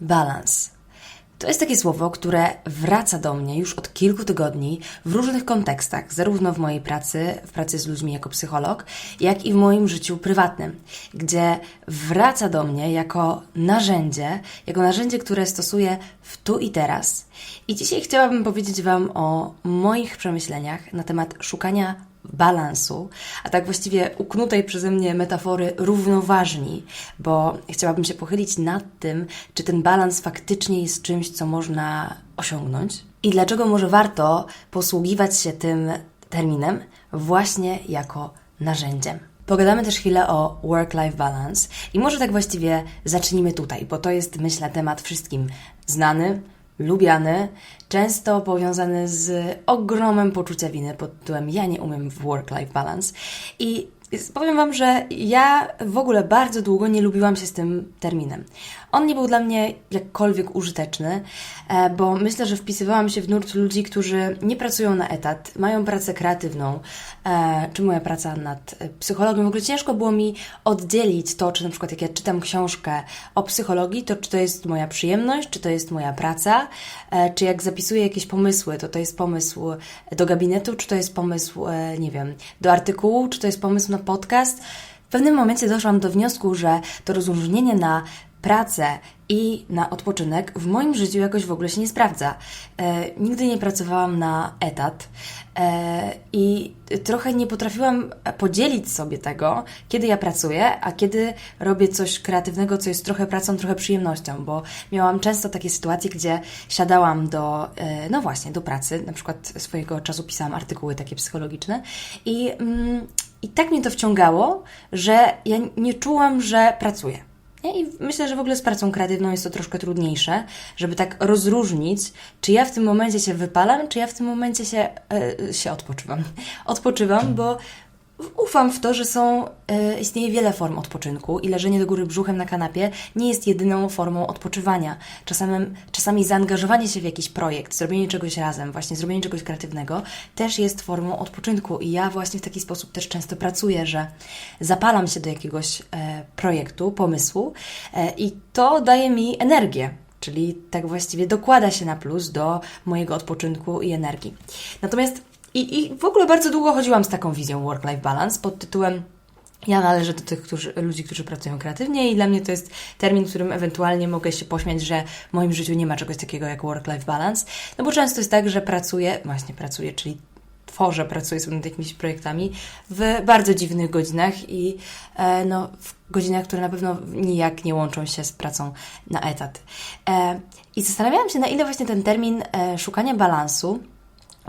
balans. To jest takie słowo, które wraca do mnie już od kilku tygodni w różnych kontekstach, zarówno w mojej pracy, w pracy z ludźmi jako psycholog, jak i w moim życiu prywatnym, gdzie wraca do mnie jako narzędzie, jako narzędzie, które stosuję w tu i teraz. I dzisiaj chciałabym powiedzieć Wam o moich przemyśleniach na temat szukania balansu, a tak właściwie uknutej przeze mnie metafory równoważni, bo chciałabym się pochylić nad tym, czy ten balans faktycznie jest czymś, co można osiągnąć i dlaczego może warto posługiwać się tym terminem właśnie jako narzędziem. Pogadamy też chwilę o work-life balance i może tak właściwie zacznijmy tutaj, bo to jest, myślę, temat wszystkim znany, lubiany, często powiązany z ogromem poczucia winy pod tytułem ja nie umiem w work-life balance i powiem Wam, że ja w ogóle bardzo długo nie lubiłam się z tym terminem. On nie był dla mnie jakkolwiek użyteczny, e, bo myślę, że wpisywałam się w nurt ludzi, którzy nie pracują na etat, mają pracę kreatywną, e, czy moja praca nad psychologią. W ogóle ciężko było mi oddzielić to, czy na przykład jak ja czytam książkę o psychologii, to czy to jest moja przyjemność, czy to jest moja praca, e, czy jak zapisuję jakieś pomysły, to to jest pomysł do gabinetu, czy to jest pomysł, nie wiem, do artykułu, czy to jest pomysł na podcast. W pewnym momencie doszłam do wniosku, że to rozróżnienie na pracę i na odpoczynek w moim życiu jakoś w ogóle się nie sprawdza. E, nigdy nie pracowałam na etat e, i trochę nie potrafiłam podzielić sobie tego, kiedy ja pracuję, a kiedy robię coś kreatywnego, co jest trochę pracą, trochę przyjemnością, bo miałam często takie sytuacje, gdzie siadałam do, e, no właśnie, do pracy, na przykład swojego czasu pisałam artykuły takie psychologiczne i, mm, i tak mnie to wciągało, że ja nie czułam, że pracuję. I myślę, że w ogóle z pracą kreatywną jest to troszkę trudniejsze, żeby tak rozróżnić, czy ja w tym momencie się wypalam, czy ja w tym momencie się, yy, się odpoczywam. Odpoczywam, bo ufam w to, że są, e, istnieje wiele form odpoczynku i leżenie do góry brzuchem na kanapie nie jest jedyną formą odpoczywania. Czasami, czasami zaangażowanie się w jakiś projekt, zrobienie czegoś razem, właśnie zrobienie czegoś kreatywnego też jest formą odpoczynku i ja właśnie w taki sposób też często pracuję, że zapalam się do jakiegoś e, projektu, pomysłu e, i to daje mi energię. Czyli tak właściwie dokłada się na plus do mojego odpoczynku i energii. Natomiast i, I w ogóle bardzo długo chodziłam z taką wizją work-life balance pod tytułem ja należę do tych którzy, ludzi, którzy pracują kreatywnie i dla mnie to jest termin, którym ewentualnie mogę się pośmiać, że w moim życiu nie ma czegoś takiego jak work-life balance. No bo często jest tak, że pracuję, właśnie pracuję, czyli tworzę, pracuję nad jakimiś projektami w bardzo dziwnych godzinach i e, no, w godzinach, które na pewno nijak nie łączą się z pracą na etat. E, I zastanawiałam się, na ile właśnie ten termin e, szukania balansu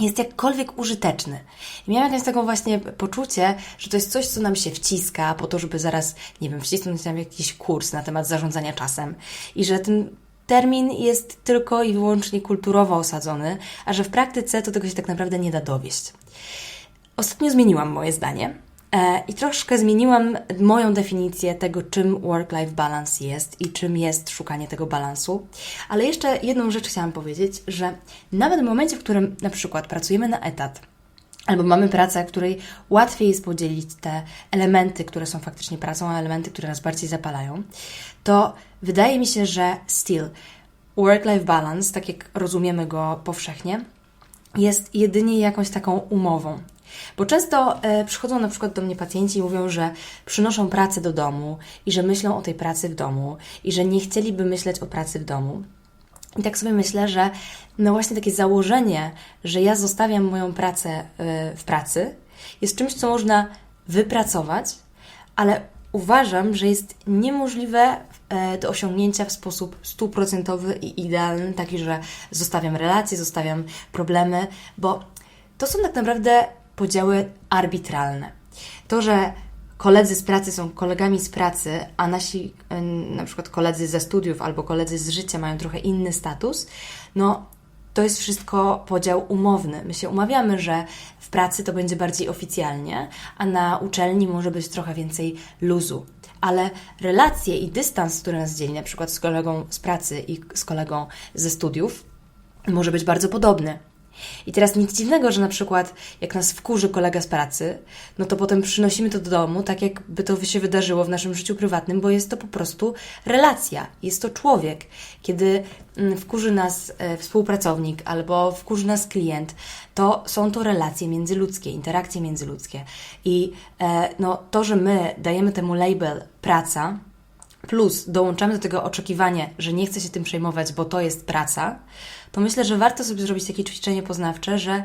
jest jakkolwiek użyteczny. I miałam jakieś taką właśnie poczucie, że to jest coś, co nam się wciska po to, żeby zaraz, nie wiem, wcisnąć nam jakiś kurs na temat zarządzania czasem i że ten termin jest tylko i wyłącznie kulturowo osadzony, a że w praktyce to tego się tak naprawdę nie da dowieść. Ostatnio zmieniłam moje zdanie I troszkę zmieniłam moją definicję tego, czym work-life balance jest i czym jest szukanie tego balansu. Ale jeszcze jedną rzecz chciałam powiedzieć, że nawet w momencie, w którym na przykład pracujemy na etat, albo mamy pracę, której łatwiej jest podzielić te elementy, które są faktycznie pracą, a elementy, które nas bardziej zapalają, to wydaje mi się, że still work-life balance, tak jak rozumiemy go powszechnie, jest jedynie jakąś taką umową. Bo często e, przychodzą na przykład do mnie pacjenci i mówią, że przynoszą pracę do domu i że myślą o tej pracy w domu i że nie chcieliby myśleć o pracy w domu. I tak sobie myślę, że no właśnie takie założenie, że ja zostawiam moją pracę e, w pracy, jest czymś, co można wypracować, ale uważam, że jest niemożliwe e, do osiągnięcia w sposób stuprocentowy i idealny, taki, że zostawiam relacje, zostawiam problemy, bo to są tak naprawdę podziały arbitralne. To, że koledzy z pracy są kolegami z pracy, a nasi na przykład koledzy ze studiów albo koledzy z życia mają trochę inny status, no to jest wszystko podział umowny. My się umawiamy, że w pracy to będzie bardziej oficjalnie, a na uczelni może być trochę więcej luzu. Ale relacje i dystans, który nas dzieli, na przykład z kolegą z pracy i z kolegą ze studiów, może być bardzo podobny. I teraz nic dziwnego, że na przykład jak nas wkurzy kolega z pracy, no to potem przynosimy to do domu, tak jakby to się wydarzyło w naszym życiu prywatnym, bo jest to po prostu relacja, jest to człowiek. Kiedy mm, wkurzy nas e, współpracownik albo wkurzy nas klient, to są to relacje międzyludzkie, interakcje międzyludzkie. I e, no, to, że my dajemy temu label praca, plus dołączamy do tego oczekiwanie, że nie chcę się tym przejmować, bo to jest praca, to myślę, że warto sobie zrobić takie ćwiczenie poznawcze, że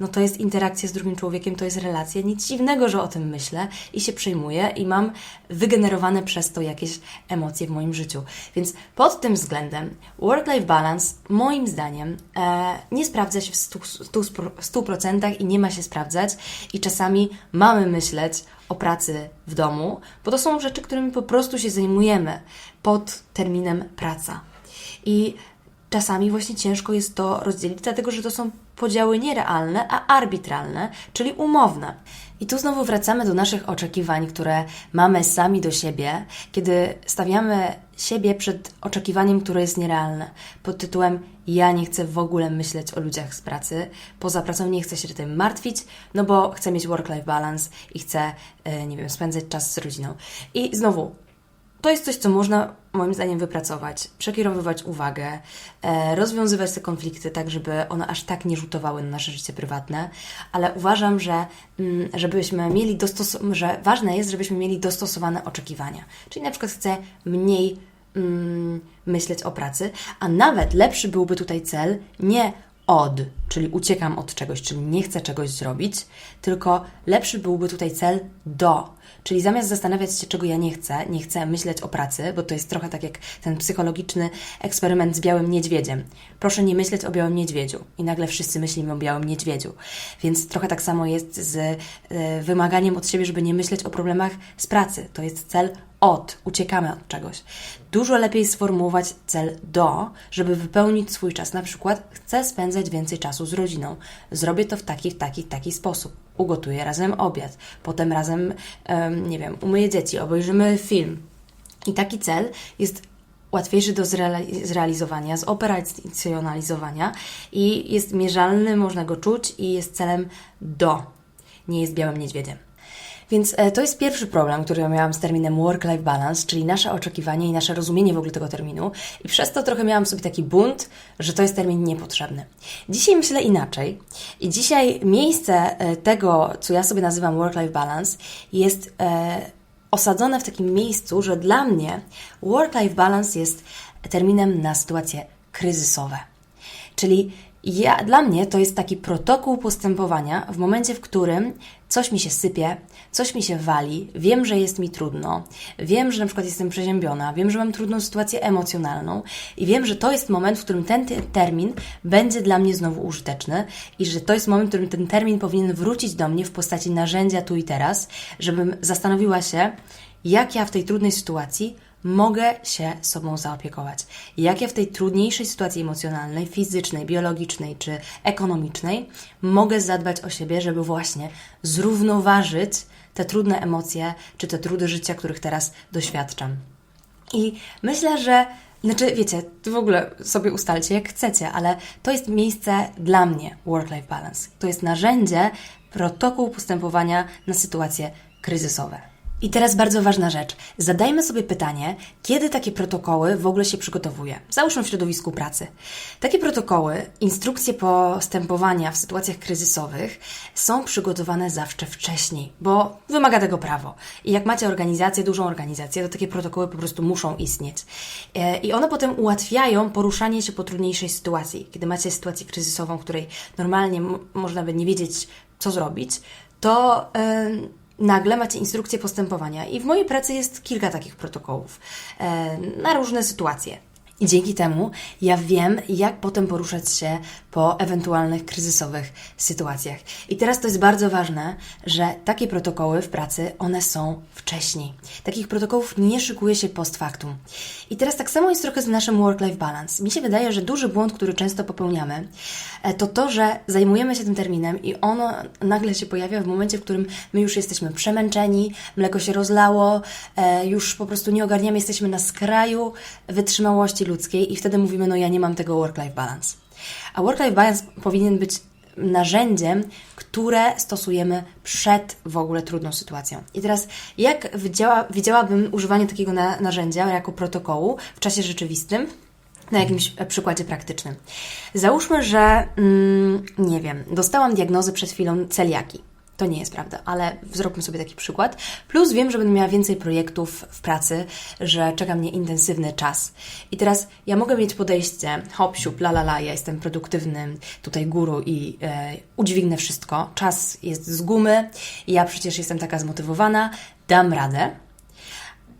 no to jest interakcja z drugim człowiekiem, to jest relacja. Nic dziwnego, że o tym myślę i się przejmuję i mam wygenerowane przez to jakieś emocje w moim życiu. Więc pod tym względem work-life balance moim zdaniem e, nie sprawdza się w 100%, 100% i nie ma się sprawdzać i czasami mamy myśleć o pracy w domu, bo to są rzeczy, którymi po prostu się zajmujemy pod terminem praca. I czasami właśnie ciężko jest to rozdzielić, dlatego że to są podziały nie realne, a arbitralne, czyli umowne. I tu znowu wracamy do naszych oczekiwań, które mamy sami do siebie, kiedy stawiamy siebie przed oczekiwaniem, które jest nierealne, pod tytułem ja nie chcę w ogóle myśleć o ludziach z pracy, poza pracą nie chcę się tym martwić, no bo chcę mieć work-life balance i chcę, e, nie wiem, spędzać czas z rodziną. I znowu, to jest coś, co można moim zdaniem wypracować, przekierowywać uwagę, e, rozwiązywać te konflikty tak, żeby one aż tak nie rzutowały na nasze życie prywatne, ale uważam, że mm, żebyśmy mieli dostos- że ważne jest, żebyśmy mieli dostosowane oczekiwania. Czyli na przykład chcę mniej mm, myśleć o pracy, a nawet lepszy byłby tutaj cel nie od, czyli uciekam od czegoś, czyli nie chcę czegoś zrobić, tylko lepszy byłby tutaj cel do, czyli zamiast zastanawiać się, czego ja nie chcę, nie chcę myśleć o pracy, bo to jest trochę tak jak ten psychologiczny eksperyment z białym niedźwiedziem. Proszę nie myśleć o białym niedźwiedziu i nagle wszyscy myślimy o białym niedźwiedziu. Więc trochę tak samo jest z y, wymaganiem od siebie, żeby nie myśleć o problemach z pracy. To jest cel od, uciekamy od czegoś. Dużo lepiej sformułować cel do, żeby wypełnić swój czas. Na przykład chcę spędzać więcej czasu z rodziną. Zrobię to w taki, taki, taki sposób. Ugotuję razem obiad, potem razem, nie wiem, umyję dzieci, obejrzymy film. I taki cel jest łatwiejszy do zrealizowania, zoperacjonalizowania i jest mierzalny, można go czuć i jest celem do, nie jest białym niedźwiedziem. Więc e, to jest pierwszy problem, który ja miałam z terminem work-life balance, czyli nasze oczekiwanie i nasze rozumienie w ogóle tego terminu. I przez to trochę miałam sobie taki bunt, że to jest termin niepotrzebny. Dzisiaj myślę inaczej. I dzisiaj miejsce e, tego, co ja sobie nazywam work-life balance, jest e, osadzone w takim miejscu, że dla mnie work-life balance jest terminem na sytuacje kryzysowe. Czyli ja, dla mnie to jest taki protokół postępowania w momencie, w którym coś mi się sypie, coś mi się wali, wiem, że jest mi trudno, wiem, że na przykład jestem przeziębiona, wiem, że mam trudną sytuację emocjonalną i wiem, że to jest moment, w którym ten termin będzie dla mnie znowu użyteczny i że to jest moment, w którym ten termin powinien wrócić do mnie w postaci narzędzia tu i teraz, żebym zastanowiła się, jak ja w tej trudnej sytuacji mogę się sobą zaopiekować. Jak ja w tej trudniejszej sytuacji emocjonalnej, fizycznej, biologicznej czy ekonomicznej mogę zadbać o siebie, żeby właśnie zrównoważyć te trudne emocje czy te trudy życia, których teraz doświadczam. I myślę, że znaczy, wiecie, w ogóle sobie ustalcie jak chcecie, ale to jest miejsce dla mnie work-life balance. To jest narzędzie, protokół postępowania na sytuacje kryzysowe. I teraz bardzo ważna rzecz. Zadajmy sobie pytanie, kiedy takie protokoły w ogóle się przygotowuje. Załóżmy w środowisku pracy. Takie protokoły, instrukcje postępowania w sytuacjach kryzysowych są przygotowane zawsze wcześniej, bo wymaga tego prawo. I jak macie organizację, dużą organizację, to takie protokoły po prostu muszą istnieć. E, I one potem ułatwiają poruszanie się po trudniejszej sytuacji. Kiedy macie sytuację kryzysową, w której normalnie można by nie wiedzieć, co zrobić, to. Yy, nagle macie instrukcję postępowania. I w mojej pracy jest kilka takich protokołów e, na różne sytuacje. I dzięki temu ja wiem, jak potem poruszać się po ewentualnych kryzysowych sytuacjach. I teraz to jest bardzo ważne, że takie protokoły w pracy, one są wcześniej. Takich protokołów nie szykuje się post factum. I teraz tak samo jest trochę z naszym work-life balance. Mi się wydaje, że duży błąd, który często popełniamy, e, to to, że zajmujemy się tym terminem i ono nagle się pojawia w momencie, w którym my już jesteśmy przemęczeni, mleko się rozlało, e, już po prostu nie ogarniamy, jesteśmy na skraju wytrzymałości ludzkiej i wtedy mówimy, no ja nie mam tego work-life balance. A work-life balance powinien być narzędziem, które stosujemy przed w ogóle trudną sytuacją. I teraz, jak widziała, widziałabym używanie takiego na, narzędzia jako protokołu w czasie rzeczywistym? Na jakimś przykładzie praktycznym. Załóżmy, że, mm, nie wiem, dostałam diagnozę przed chwilą celiaki. To nie jest prawda, ale zróbmy sobie taki przykład. Plus wiem, że będę miała więcej projektów w pracy, że czeka mnie intensywny czas. I teraz ja mogę mieć podejście, hop, siup, la, la, la, ja jestem produktywnym tutaj guru i e, udźwignę wszystko. Czas jest z gumy, ja przecież jestem taka zmotywowana, dam radę.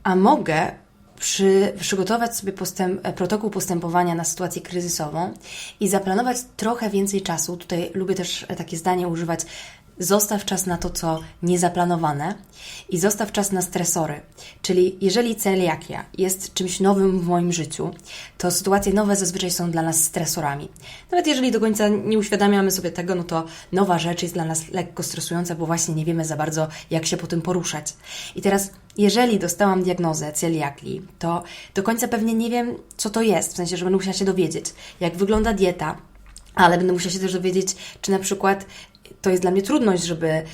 A mogę przy, przygotować sobie postęp, protokół postępowania na sytuację kryzysową i zaplanować trochę więcej czasu. Tutaj lubię też takie zdanie używać zostaw czas na to, co niezaplanowane i zostaw czas na stresory. Czyli jeżeli celiakia jest czymś nowym w moim życiu, to sytuacje nowe zazwyczaj są dla nas stresorami. Nawet jeżeli do końca nie uświadamiamy sobie tego, no to nowa rzecz jest dla nas lekko stresująca, bo właśnie nie wiemy za bardzo, jak się po tym poruszać. I teraz, jeżeli dostałam diagnozę celiakii, to do końca pewnie nie wiem, co to jest, w sensie, że będę musiała się dowiedzieć, jak wygląda dieta, ale będę musiała się też dowiedzieć, czy na przykład to jest dla mnie trudność, żeby e,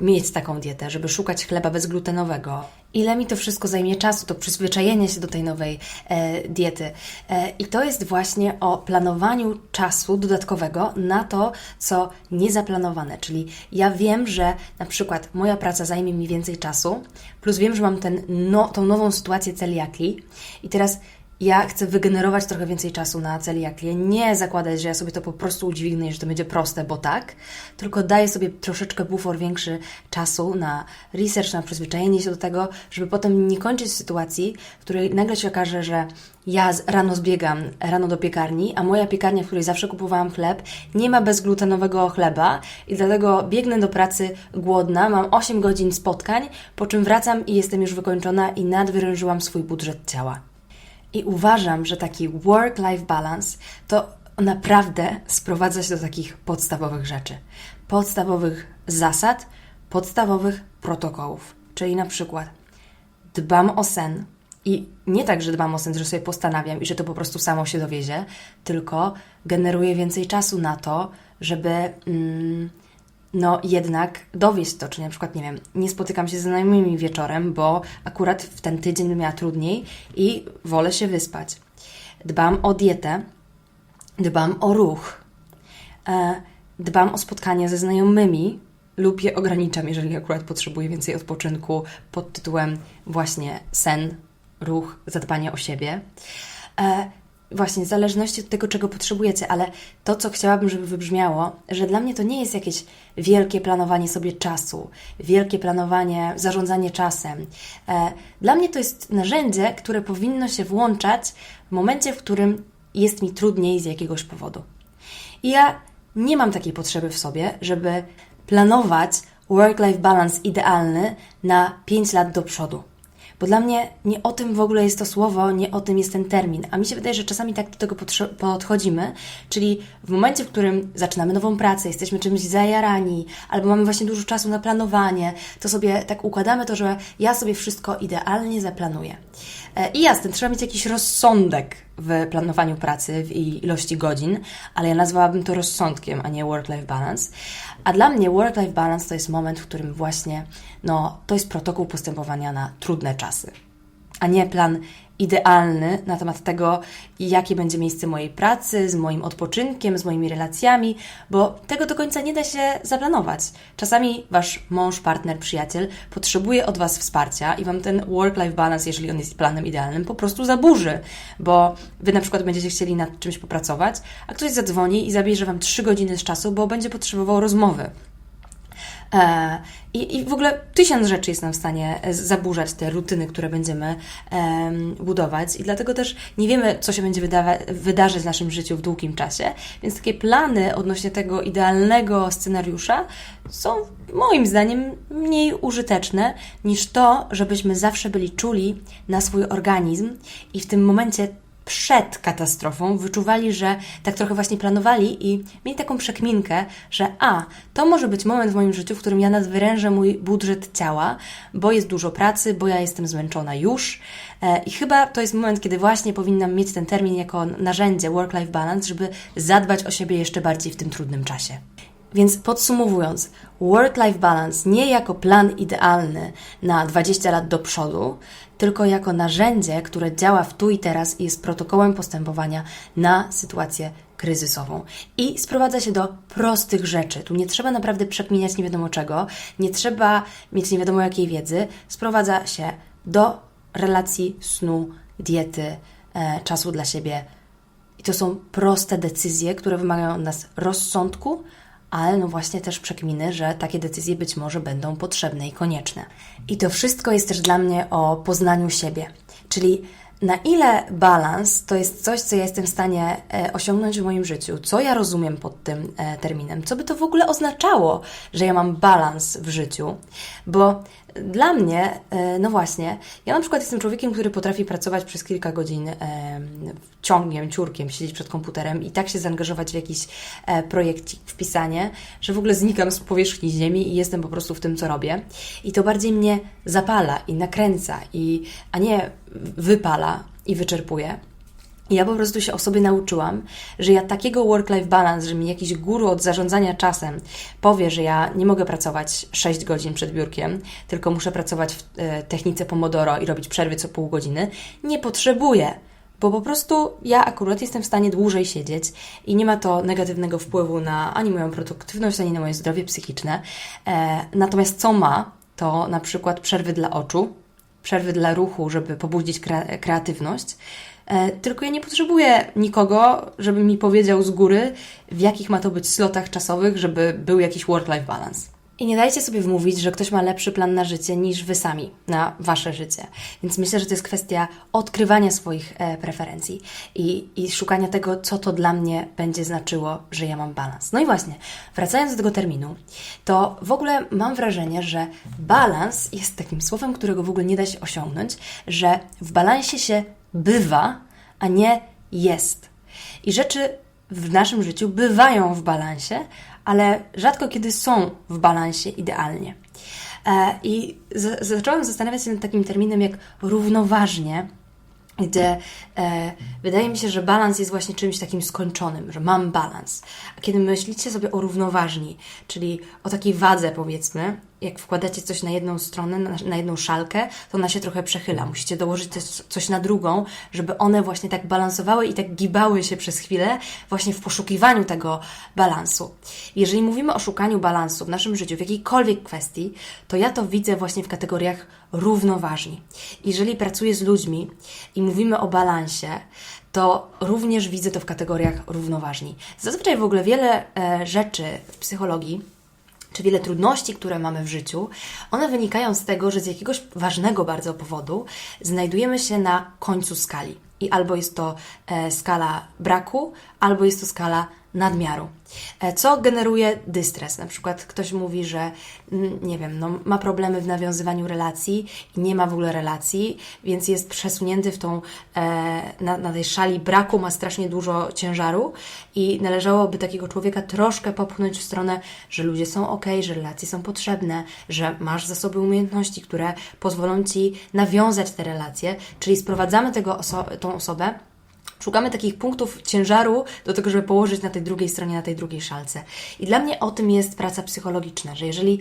mieć taką dietę, żeby szukać chleba bezglutenowego. Ile mi to wszystko zajmie czasu, to przyzwyczajenie się do tej nowej e, diety. E, I to jest właśnie o planowaniu czasu dodatkowego na to, co niezaplanowane. Czyli ja wiem, że na przykład moja praca zajmie mi więcej czasu, plus wiem, że mam ten, no, tą nową sytuację celiaki i teraz ja chcę wygenerować trochę więcej czasu na celiakię, nie zakładać, że ja sobie to po prostu udźwignę i że to będzie proste, bo tak, tylko daję sobie troszeczkę bufor większy czasu na research, na przyzwyczajenie się do tego, żeby potem nie kończyć sytuacji, w której nagle się okaże, że ja rano zbiegam rano do piekarni, a moja piekarnia, w której zawsze kupowałam chleb, nie ma bezglutenowego chleba i dlatego biegnę do pracy głodna, mam 8 godzin spotkań, po czym wracam i jestem już wykończona i nadwyrężyłam swój budżet ciała. I uważam, że taki work-life balance to naprawdę sprowadza się do takich podstawowych rzeczy, podstawowych zasad, podstawowych protokołów. Czyli na przykład dbam o sen i nie tak, że dbam o sen, że sobie postanawiam i że to po prostu samo się dowiezie, tylko generuję więcej czasu na to, żeby. Mm, no jednak dowieść to, czy na przykład, nie wiem, nie spotykam się z znajomymi wieczorem, bo akurat w ten tydzień bym miała trudniej i wolę się wyspać. Dbam o dietę, dbam o ruch, e, dbam o spotkania ze znajomymi lub je ograniczam, jeżeli akurat potrzebuję więcej odpoczynku pod tytułem właśnie sen, ruch, zadbanie o siebie. Właśnie w zależności od tego, czego potrzebujecie, ale to, co chciałabym, żeby wybrzmiało, że dla mnie to nie jest jakieś wielkie planowanie sobie czasu, wielkie planowanie, zarządzanie czasem. E, dla mnie to jest narzędzie, które powinno się włączać w momencie, w którym jest mi trudniej z jakiegoś powodu. I ja nie mam takiej potrzeby w sobie, żeby planować work-life balance idealny na 5 lat do przodu. Bo dla mnie nie o tym w ogóle jest to słowo, nie o tym jest ten termin. A mi się wydaje, że czasami tak do tego podchodzimy, czyli w momencie, w którym zaczynamy nową pracę, jesteśmy czymś zajarani, albo mamy właśnie dużo czasu na planowanie, to sobie tak układamy to, że ja sobie wszystko idealnie zaplanuję. E, I jasne, trzeba mieć jakiś rozsądek w planowaniu pracy, w ilości godzin, ale ja nazwałabym to rozsądkiem, a nie work-life balance. A dla mnie work-life balance to jest moment, w którym właśnie, no, to jest protokół postępowania na trudne czasy, a nie plan idealny na temat tego, jakie będzie miejsce mojej pracy, z moim odpoczynkiem, z moimi relacjami, bo tego do końca nie da się zaplanować. Czasami wasz mąż, partner, przyjaciel potrzebuje od was wsparcia i wam ten work-life balance, jeżeli on jest planem idealnym, po prostu zaburzy, bo wy na przykład będziecie chcieli nad czymś popracować, a ktoś zadzwoni i zabierze wam trzy godziny z czasu, bo będzie potrzebował rozmowy. E, I, I w ogóle tysiąc rzeczy jest nam w stanie e, zaburzać te rutyny, które będziemy budować, i dlatego też nie wiemy, co się będzie wydarzyć w naszym życiu w długim czasie. Więc takie plany odnośnie tego idealnego scenariusza są moim zdaniem mniej użyteczne niż to, żebyśmy zawsze byli czuli na swój organizm i w tym momencie przed katastrofą wyczuwali, że tak trochę właśnie planowali i mieli taką przekminkę, że a, to może być moment w moim życiu, w którym ja nadwyrężę mój budżet ciała, bo jest dużo pracy, bo ja jestem zmęczona już e, i chyba to jest moment, kiedy właśnie powinnam mieć ten termin jako narzędzie work-life balance, żeby zadbać o siebie jeszcze bardziej w tym trudnym czasie. Więc podsumowując, work-life balance nie jako plan idealny na 20 lat do przodu, tylko jako narzędzie, które działa w tu i teraz i jest protokołem postępowania na sytuację kryzysową. I sprowadza się do prostych rzeczy. Tu nie trzeba naprawdę przekminiać nie wiadomo czego, nie trzeba mieć nie wiadomo jakiej wiedzy. Sprowadza się do relacji, snu, diety, e, czasu dla siebie. I to są proste decyzje, które wymagają od nas rozsądku, ale no właśnie też przekminy, że takie decyzje być może będą potrzebne i konieczne. I to wszystko jest też dla mnie o poznaniu siebie, czyli na ile balans to jest coś, co ja jestem w stanie e, osiągnąć w moim życiu, co ja rozumiem pod tym e, terminem, co by to w ogóle oznaczało, że ja mam balans w życiu, bo dla mnie, e, no właśnie, ja na przykład jestem człowiekiem, który potrafi pracować przez kilka godzin ciągiem, ciurkiem, siedzieć przed komputerem i tak się zaangażować w jakiś projekcik, w pisanie, że w ogóle znikam z powierzchni ziemi i jestem po prostu w tym, co robię. I to bardziej mnie zapala i nakręca, i, a nie wypala i wyczerpuje. Ja po prostu się o sobie nauczyłam, że ja takiego work-life balance, że mi jakiś guru od zarządzania czasem powie, że ja nie mogę pracować 6 godzin przed biurkiem, tylko muszę pracować w e, technice Pomodoro i robić przerwy co pół godziny, nie potrzebuję. Bo po prostu ja akurat jestem w stanie dłużej siedzieć i nie ma to negatywnego wpływu na ani moją produktywność, ani na moje zdrowie psychiczne. E, natomiast co ma, to na przykład przerwy dla oczu, przerwy dla ruchu, żeby pobudzić kre kreatywność. E, tylko ja nie potrzebuję nikogo, żeby mi powiedział z góry, w jakich ma to być slotach czasowych, żeby był jakiś work-life balance. I nie dajcie sobie wmówić, że ktoś ma lepszy plan na życie niż wy sami na wasze życie. Więc myślę, że to jest kwestia odkrywania swoich e, preferencji i, i szukania tego, co to dla mnie będzie znaczyło, że ja mam balans. No i właśnie, wracając do tego terminu, to w ogóle mam wrażenie, że balans jest takim słowem, którego w ogóle nie da się osiągnąć, że w balansie się bywa, a nie jest. I rzeczy w naszym życiu bywają w balansie, ale rzadko kiedy są w balansie idealnie. E, I zaczęłam zastanawiać się nad takim terminem jak równoważnie, gdzie e, wydaje mi się, że balans jest właśnie czymś takim skończonym, że mam balans. A kiedy myślicie sobie o równoważni, czyli o takiej wadze, powiedzmy, jak wkładacie coś na jedną stronę, na, na jedną szalkę, to ona się trochę przechyla. Musicie dołożyć coś na drugą, żeby one właśnie tak balansowały i tak gibały się przez chwilę, właśnie w poszukiwaniu tego balansu. Jeżeli mówimy o szukaniu balansu w naszym życiu, w jakiejkolwiek kwestii, to ja to widzę właśnie w kategoriach równoważni. Jeżeli pracuję z ludźmi i mówimy o balansie, to również widzę to w kategoriach równoważni. Zazwyczaj w ogóle wiele e, rzeczy w psychologii czy wiele trudności, które mamy w życiu, one wynikają z tego, że z jakiegoś ważnego bardzo powodu znajdujemy się na końcu skali. I albo jest to e, skala braku, albo jest to skala nadmiaru. E, co generuje dystres? Na przykład ktoś mówi, że mm, nie wiem, no, ma problemy w nawiązywaniu relacji i nie ma w ogóle relacji, więc jest przesunięty w tą, e, na, na tej szali braku, ma strasznie dużo ciężaru i należałoby takiego człowieka troszkę popchnąć w stronę, że ludzie są ok, że relacje są potrzebne, że masz za sobą umiejętności, które pozwolą Ci nawiązać te relacje, czyli sprowadzamy tego oso tą osobę Szukamy takich punktów ciężaru do tego, żeby położyć na tej drugiej stronie, na tej drugiej szalce. I dla mnie o tym jest praca psychologiczna, że jeżeli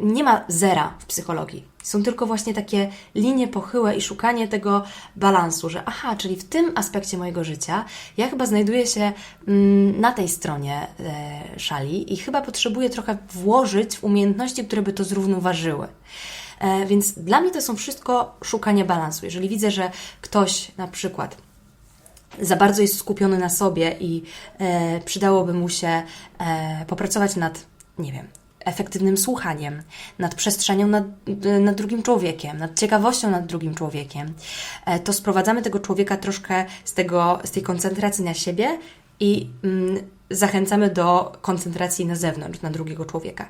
nie ma zera w psychologii, są tylko właśnie takie linie pochyłe i szukanie tego balansu, że aha, czyli w tym aspekcie mojego życia ja chyba znajduję się mm, na tej stronie e, szali i chyba potrzebuję trochę włożyć w umiejętności, które by to zrównoważyły. E, więc dla mnie to są wszystko szukanie balansu. Jeżeli widzę, że ktoś na przykład za bardzo jest skupiony na sobie i e, przydałoby mu się e, popracować nad, nie wiem, efektywnym słuchaniem, nad przestrzenią nad, nad drugim człowiekiem, nad ciekawością nad drugim człowiekiem, to sprowadzamy tego człowieka troszkę z, tego, z tej koncentracji na siebie i mm, zachęcamy do koncentracji na zewnątrz, na drugiego człowieka.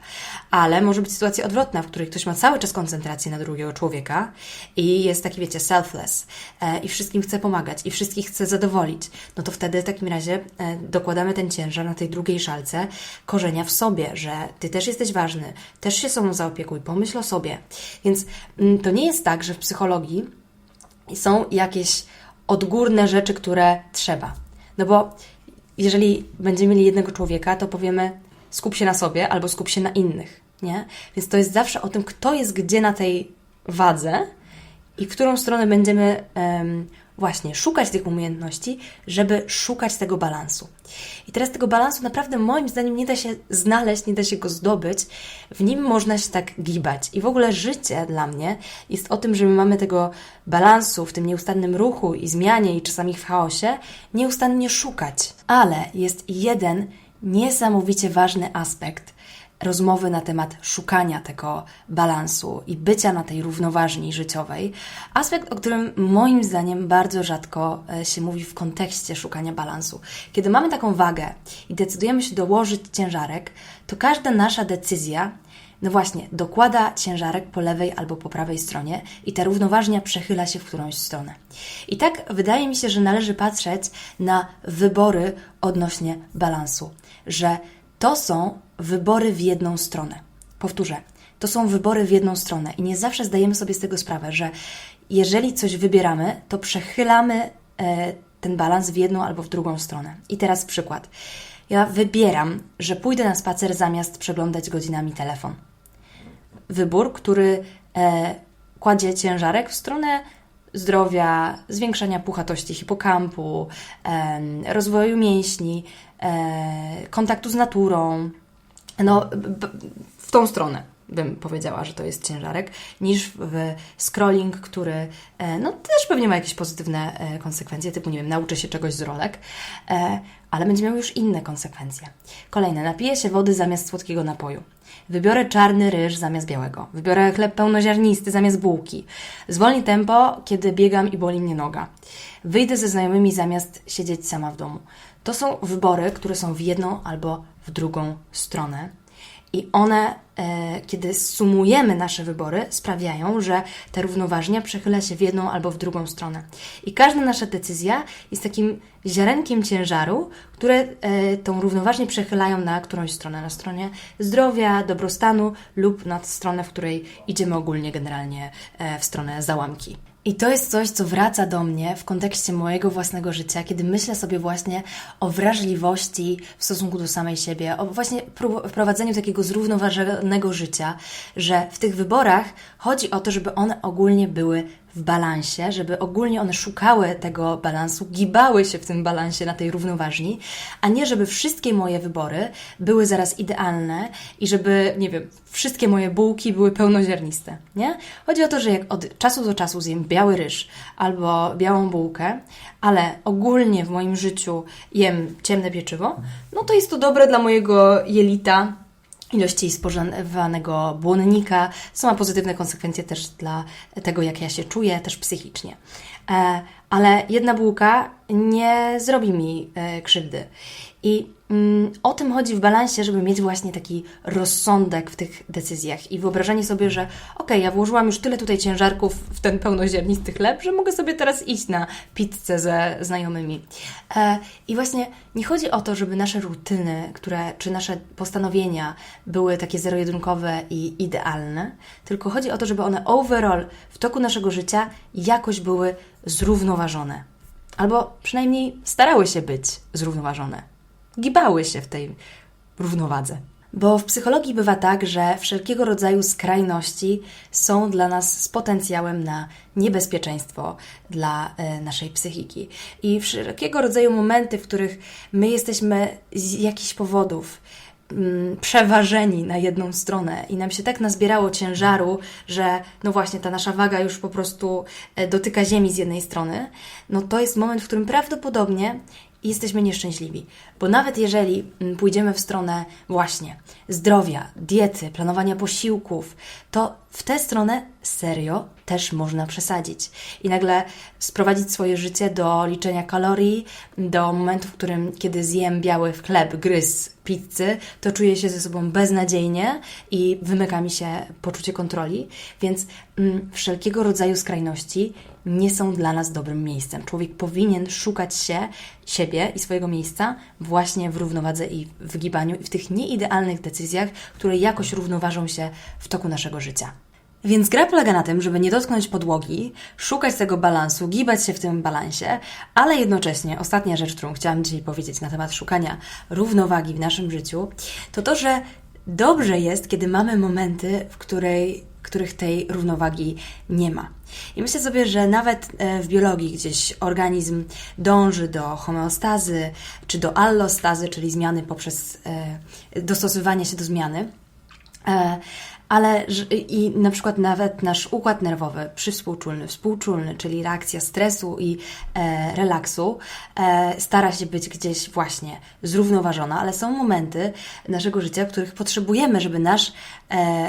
Ale może być sytuacja odwrotna, w której ktoś ma cały czas koncentrację na drugiego człowieka i jest taki, wiecie, selfless e, i wszystkim chce pomagać i wszystkich chce zadowolić. No to wtedy w takim razie e, dokładamy ten ciężar na tej drugiej szalce korzenia w sobie, że ty też jesteś ważny, też się sobą zaopiekuj, pomyśl o sobie. Więc mm, to nie jest tak, że w psychologii są jakieś odgórne rzeczy, które trzeba. No bo jeżeli będziemy mieli jednego człowieka, to powiemy skup się na sobie albo skup się na innych, nie? Więc to jest zawsze o tym, kto jest gdzie na tej wadze i którą stronę będziemy um, właśnie szukać tych umiejętności, żeby szukać tego balansu. I teraz tego balansu naprawdę moim zdaniem nie da się znaleźć, nie da się go zdobyć. W nim można się tak gibać. I w ogóle życie dla mnie jest o tym, że my mamy tego balansu w tym nieustannym ruchu i zmianie i czasami w chaosie nieustannie szukać. Ale jest jeden niesamowicie ważny aspekt, rozmowy na temat szukania tego balansu i bycia na tej równoważni życiowej. Aspekt, o którym moim zdaniem bardzo rzadko e, się mówi w kontekście szukania balansu. Kiedy mamy taką wagę i decydujemy się dołożyć ciężarek, to każda nasza decyzja no właśnie, dokłada ciężarek po lewej albo po prawej stronie i ta równoważnia przechyla się w którąś stronę. I tak wydaje mi się, że należy patrzeć na wybory odnośnie balansu, że to są wybory w jedną stronę. Powtórzę, to są wybory w jedną stronę i nie zawsze zdajemy sobie z tego sprawę, że jeżeli coś wybieramy, to przechylamy e, ten balans w jedną albo w drugą stronę. I teraz przykład. Ja wybieram, że pójdę na spacer zamiast przeglądać godzinami telefon. Wybór, który e, kładzie ciężarek w stronę zdrowia, zwiększania puchatości hipokampu, e, rozwoju mięśni, kontaktu z naturą, no, w tą stronę bym powiedziała, że to jest ciężarek, niż w scrolling, który e, no, też pewnie ma jakieś pozytywne e, konsekwencje, typu, nie wiem, nauczy się czegoś z rolek, e, ale będzie miał już inne konsekwencje. Kolejne, napiję się wody zamiast słodkiego napoju. Wybiorę czarny ryż zamiast białego. Wybiorę chleb pełnoziarnisty zamiast bułki. Zwolni tempo, kiedy biegam i boli mnie noga. Wyjdę ze znajomymi zamiast siedzieć sama w domu. To są wybory, które są w jedną albo w drugą stronę. I one, e, kiedy sumujemy nasze wybory, sprawiają, że ta równoważnia przechyla się w jedną albo w drugą stronę. I każda nasza decyzja jest takim ziarenkiem ciężaru, które e, tą równoważnię przechylają na którąś stronę, na stronie zdrowia, dobrostanu lub na stronę, w której idziemy ogólnie, generalnie e, w stronę załamki. I to jest coś, co wraca do mnie w kontekście mojego własnego życia, kiedy myślę sobie właśnie o wrażliwości w stosunku do samej siebie, o właśnie wprowadzeniu takiego zrównoważonego życia, że w tych wyborach chodzi o to, żeby one ogólnie były w balansie, żeby ogólnie one szukały tego balansu, gibały się w tym balansie na tej równoważni, a nie żeby wszystkie moje wybory były zaraz idealne i żeby, nie wiem, wszystkie moje bułki były pełnoziarniste, nie? Chodzi o to, że jak od czasu do czasu zjem biały ryż albo białą bułkę, ale ogólnie w moim życiu jem ciemne pieczywo, no to jest to dobre dla mojego jelita, ilości spożywanego błonnika. Są ma pozytywne konsekwencje też dla tego, jak ja się czuję, też psychicznie. E, ale jedna bułka nie zrobi mi e, krzywdy. I mm, o tym chodzi w balansie, żeby mieć właśnie taki rozsądek w tych decyzjach i wyobrażenie sobie, że ok, ja włożyłam już tyle tutaj ciężarków w ten pełnoziarnisty chleb, że mogę sobie teraz iść na pizzę ze znajomymi. E, I właśnie nie chodzi o to, żeby nasze rutyny, które, czy nasze postanowienia były takie zero-jedynkowe i idealne, tylko chodzi o to, żeby one overall w toku naszego życia jakoś były zrównoważone. Albo przynajmniej starały się być zrównoważone gibały się w tej równowadze. Bo w psychologii bywa tak, że wszelkiego rodzaju skrajności są dla nas z potencjałem na niebezpieczeństwo dla e, naszej psychiki. I wszelkiego rodzaju momenty, w których my jesteśmy z jakichś powodów mm, przeważeni na jedną stronę i nam się tak nazbierało ciężaru, że no właśnie ta nasza waga już po prostu e, dotyka ziemi z jednej strony, no to jest moment, w którym prawdopodobnie jesteśmy nieszczęśliwi. Bo nawet jeżeli mm, pójdziemy w stronę właśnie zdrowia, diety, planowania posiłków, to w tę stronę serio też można przesadzić. I nagle sprowadzić swoje życie do liczenia kalorii, do momentu, w którym kiedy zjem biały chleb, gryz pizzy, to czuję się ze sobą beznadziejnie i wymyka mi się poczucie kontroli. Więc mm, wszelkiego rodzaju skrajności nie są dla nas dobrym miejscem. Człowiek powinien szukać się, siebie i swojego miejsca właśnie w równowadze i w gibaniu i w tych nieidealnych decyzjach, które jakoś równoważą się w toku naszego życia. Więc gra polega na tym, żeby nie dotknąć podłogi, szukać tego balansu, gibać się w tym balansie, ale jednocześnie ostatnia rzecz, którą chciałam dzisiaj powiedzieć na temat szukania równowagi w naszym życiu, to to, że dobrze jest, kiedy mamy momenty, w której, których tej równowagi nie ma. I myślę sobie, że nawet e, w biologii gdzieś organizm dąży do homeostazy czy do allostazy, czyli zmiany poprzez e, dostosowanie się do zmiany. Ale i na przykład nawet nasz układ nerwowy przywspółczulny, współczulny, czyli reakcja stresu i e, relaksu, e, stara się być gdzieś właśnie zrównoważona, ale są momenty naszego życia, których potrzebujemy, żeby nasz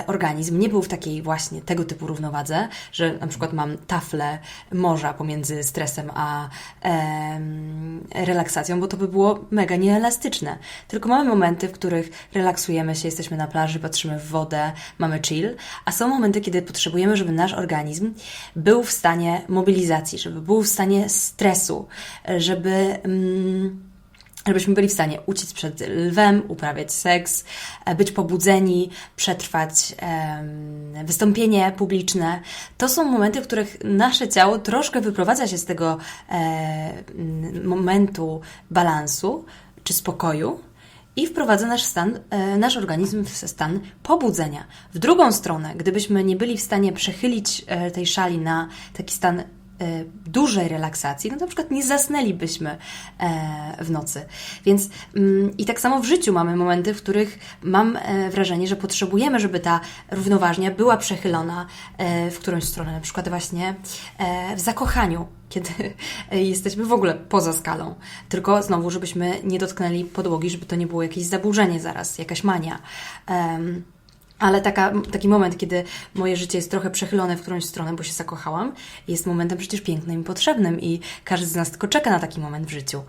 organizm nie był w takiej właśnie tego typu równowadze, że na przykład mam taflę morza pomiędzy stresem a relaksacją, bo to by było mega nieelastyczne. Tylko mamy momenty, w których relaksujemy się, jesteśmy na plaży, patrzymy w wodę, mamy mamy chill, a są momenty, kiedy potrzebujemy, żeby nasz organizm był w stanie mobilizacji, żeby był w stanie stresu, żeby. Mm, żebyśmy byli w stanie uciec przed lwem, uprawiać seks, e, być pobudzeni, przetrwać wystąpienie publiczne. To są momenty, w których nasze ciało troszkę wyprowadza się z tego e, momentu balansu czy spokoju i wprowadza nasz stan, e, nasz organizm w stan pobudzenia. W drugą stronę, gdybyśmy nie byli w stanie przechylić tej szali na taki stan dużej relaksacji, no na przykład nie zasnęlibyśmy w nocy. Więc mm, i tak samo w życiu mamy momenty, w których mam wrażenie, że potrzebujemy, żeby ta równoważnia była przechylona w którąś stronę, na przykład właśnie w zakochaniu kiedy jesteśmy w ogóle poza skalą. Tylko znowu, żebyśmy nie dotknęli podłogi, żeby to nie było jakieś zaburzenie zaraz, jakaś mania. Um, ale taka, taki moment, kiedy moje życie jest trochę przechylone w którąś stronę, bo się zakochałam, jest momentem przecież pięknym i potrzebnym i każdy z nas tylko czeka na taki moment w życiu.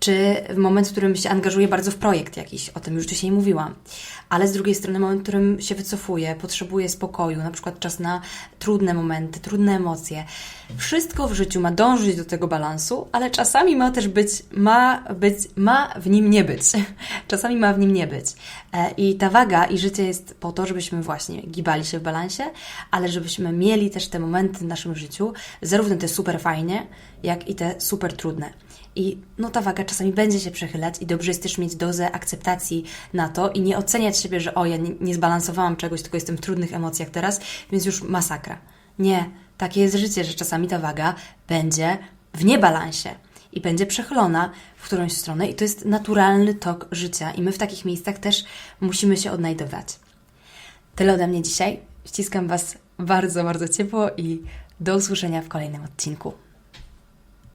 Czy moment, w którym się angażuję bardzo w projekt jakiś, o tym już dzisiaj mówiłam, ale z drugiej strony moment, w którym się wycofuję, potrzebuję spokoju, na przykład czas na trudne momenty, trudne emocje. Wszystko w życiu ma dążyć do tego balansu, ale czasami ma też być, ma być, ma w nim nie być. Czasami ma w nim nie być. E, I ta waga i życie jest po to, żebyśmy właśnie gibali się w balansie, ale żebyśmy mieli też te momenty w naszym życiu, zarówno te super fajnie, jak i te super trudne. I no ta waga czasami będzie się przechylać i dobrze jest też mieć dozę akceptacji na to i nie oceniać siebie, że o, ja nie, nie zbalansowałam czegoś, tylko jestem w trudnych emocjach teraz, więc już masakra. Nie, takie jest życie, że czasami ta waga będzie w niebalansie i będzie przechylona w którąś stronę i to jest naturalny tok życia i my w takich miejscach też musimy się odnajdować. Tyle ode mnie dzisiaj. Ściskam Was bardzo, bardzo ciepło i do usłyszenia w kolejnym odcinku.